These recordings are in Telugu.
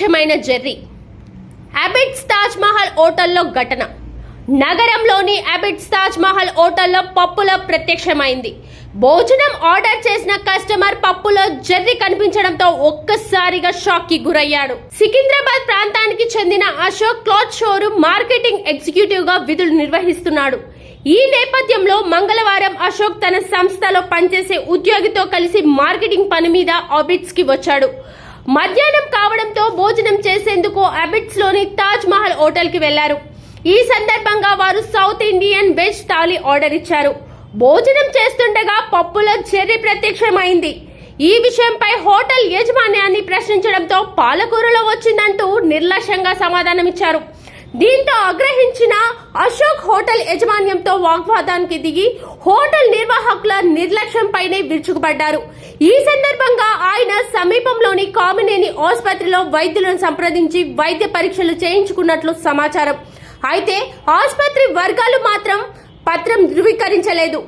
ప్రత్యక్షమైన జెర్రీ. అబిట్స్ తాజ్ మహల్ హోటల్లో ఘటన. నగరంలోని అబిట్స్ తాజ్ మహల్ హోటల్లో పప్పులో ప్రత్యక్షమైంది. భోజనం ఆర్డర్ చేసిన కస్టమర్ పప్పులో జర్రి కనిపించడంతో ఒక్కసారిగా షాక్కి గురయ్యాడు. సికింద్రాబాద్ ప్రాంతానికి చెందిన అశోక్ క్లాత్ షోరూమ్ మార్కెటింగ్ ఎగ్జిక్యూటివ్గా విధులు నిర్వహిస్తున్నాడు. ఈ నేపథ్యంలో మంగళవారం అశోక్ తన సంస్థలో పనిచేసే ఉద్యోగితో కలిసి మార్కెటింగ్ పని మీద ఆబిట్స్కి వచ్చాడు. మధ్యాహ్నం కావడం చేసేందుకు అబిట్స్లోని తాజ్ మహల్ హోటల్కి వెళ్ళారు. ఈ సందర్భంగా వారు south Indian veg thali order ఇచ్చారు. భోజనం చేస్తుండగా పప్పులో చెర్రీ ప్రత్యక్షమైంది. ఈ విషయంపై హోటల్ యజమాన్యాన్ని ప్రశ్నించడంతో పాలకూరలో వచ్చిందంటూ నిర్లక్ష్యంగా సమాధానమిచ్చారు. దీంతో ఆగ్రహించిన అశోక్ హోటల్ యాజమాన్యంతో వాగ్వాదానికి దిగి హోటల్ నిర్వాహకుల నిర్లక్ష్యంపైనే విరుచుకుపడ్డారు. ఈ సందర్భంగా ఆయన సమీపంలోని కామినేని ఆసుపత్రిలో వైద్యులను సంప్రదించి వైద్య పరీక్షలు చేయించుకున్నట్లు సమాచారం. అయితే ఆసుపత్రి వర్గాలు మాత్రం పత్రం ధృవీకరించలేదు.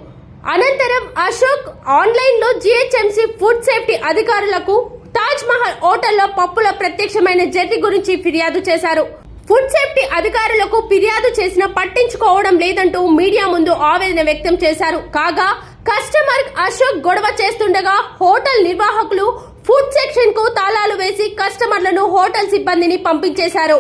అనంతరం అశోక్ ఆన్లైన్లో జిహెచ్ఎంసీ ఫుడ్ సేఫ్టీ అధికారులకు తాజ్ మహల్ హోటల్లో పప్పుల ప్రత్యక్షమైన జర్నీ గురించి ఫిర్యాదు చేశారు. ఫుడ్ సేఫ్టీ అధికారులకు ఫిర్యాదు చేసినా పట్టించుకోవడం లేదంటూ మీడియా ముందు ఆవేదన వ్యక్తం చేశారు. కాగా కస్టమర్ అశోక్ గొడవ చేస్తుండగా హోటల్ నిర్వాహకులు ఫుడ్ సెక్షన్కు తాళాలు వేసి కస్టమర్లను హోటల్ సిబ్బందిని పంపించేశారు.